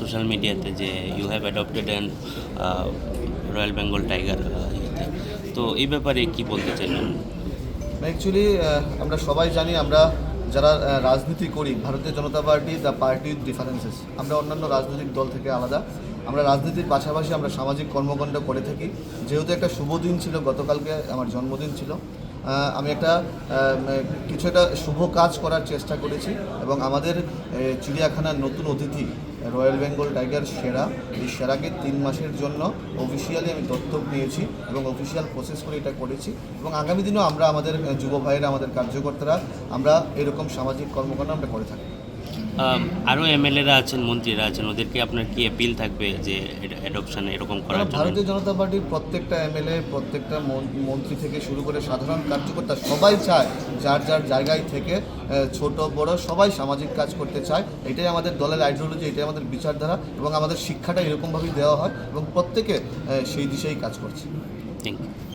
Social মিডিয়াতে যে you have adopted and royal Bengal tiger তো এই ব্যাপারে কি বলতে চাইবেন অ্যাকচুয়ালি আমরা সবাই জানি আমরা যারা রাজনীতি করি, Bharatiya Janata party the party differences আমরা অন্যান্য রাজনৈতিক দল থেকে আলাদা। আমরা রাজনীতির পাশাপাশি আমরা সামাজিক কর্মকাণ্ড করে থাকি। যেহেতু একটা শুভ দিন ছিল, গতকালকে আমার জন্মদিন ছিল। আমি একটা কিছু একটা শুভ কাজ করার চেষ্টা করেছি এবং আমাদের চিড়িয়াখানার নতুন অতিথি, রয়্যাল বেঙ্গল টাইগার সেরা, এই সেরাকে তিন মাসের জন্য অফিসিয়ালি আমি দত্তক নিয়েছি এবং অফিসিয়াল প্রসেস করে এটা করেছি এবং আগামী দিনেও আমরা আমাদের যুব ভাইয়েরা, আমাদের কার্যকর্তারা আমরা এরকম সামাজিক কর্মকাণ্ড আমরা করে থাকি। আরও এমএলএরা আছেন মন্ত্রীরা আছেন ওদেরকে আপনার কি অ্যাপিল থাকবে যে অ্যাডপশন এরকম করার জন্য? ভারতীয় জনতা পার্টির প্রত্যেকটা এমএলএ প্রত্যেকটা মন- মন্ত্রী থেকে শুরু করে সাধারণ কার্যকর্তা সবাই চায় যার যার জায়গায় থেকে ছোট বড় সবাই সামাজিক কাজ করতে চায় এটাই আমাদের দলের আইডিওলজি এটাই আমাদের বিচারধারা এবং আমাদের শিক্ষাটা এরকমভাবেই দেওয়া হয় এবং প্রত্যেকে সেই দিশেই কাজ করছে। Thank you